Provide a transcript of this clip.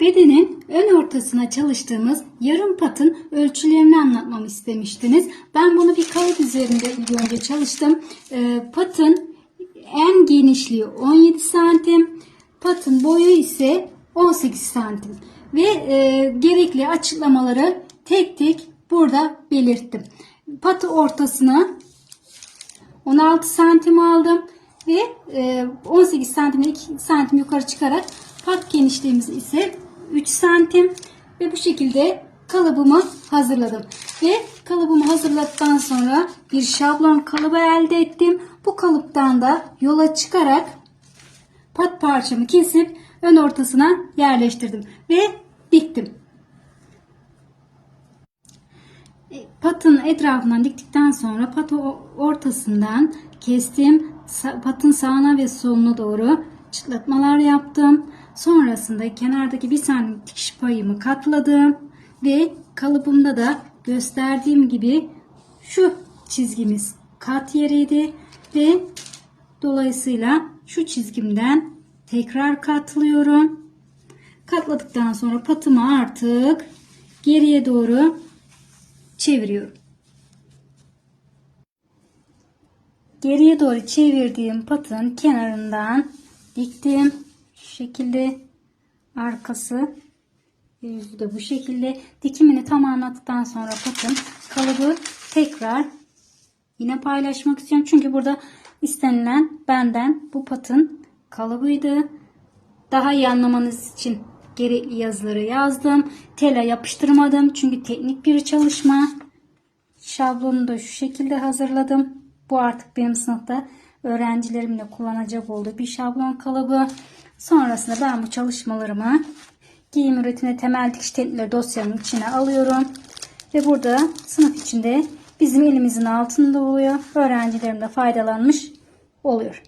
Bedenin ön ortasına çalıştığımız yarım patın ölçülerini anlatmamı istemiştiniz. Ben bunu bir kağıt üzerinde ilk önce çalıştım. Ee, patın en genişliği 17 santim, patın boyu ise 18 santim. Ve e, gerekli açıklamaları tek tek burada belirttim. Patı ortasına 16 santim aldım ve e, 18 santimle 2 santim yukarı çıkarak pat genişliğimiz ise 3 santim ve bu şekilde kalıbımı hazırladım. Ve kalıbımı hazırladıktan sonra bir şablon kalıbı elde ettim. Bu kalıptan da yola çıkarak pat parçamı kesip ön ortasına yerleştirdim ve diktim. E, Patın etrafından diktikten sonra patı ortasından kestim. Patın sağına ve soluna doğru çıtlatmalar yaptım. Sonrasında kenardaki bir santim dikiş payımı katladım. Ve kalıbımda da gösterdiğim gibi şu çizgimiz kat yeriydi. Ve dolayısıyla şu çizgimden tekrar katlıyorum. Katladıktan sonra patımı artık geriye doğru çeviriyorum. Geriye doğru çevirdiğim patın kenarından diktim. Şu şekilde arkası ve yüzü de bu şekilde. Dikimini tamamladıktan sonra patın kalıbı tekrar yine paylaşmak istiyorum. Çünkü burada istenilen benden bu patın kalıbıydı. Daha iyi anlamanız için gerekli yazıları yazdım. Tela yapıştırmadım çünkü teknik bir çalışma. Şablonu da şu şekilde hazırladım. Bu artık benim sınıfta öğrencilerimle kullanacak olduğu bir şablon kalıbı. Sonrasında ben bu çalışmalarımı giyim üretimi temel dikiş teknikleri dosyamın içine alıyorum. Ve burada sınıf içinde bizim elimizin altında oluyor. Öğrencilerim de faydalanmış oluyor.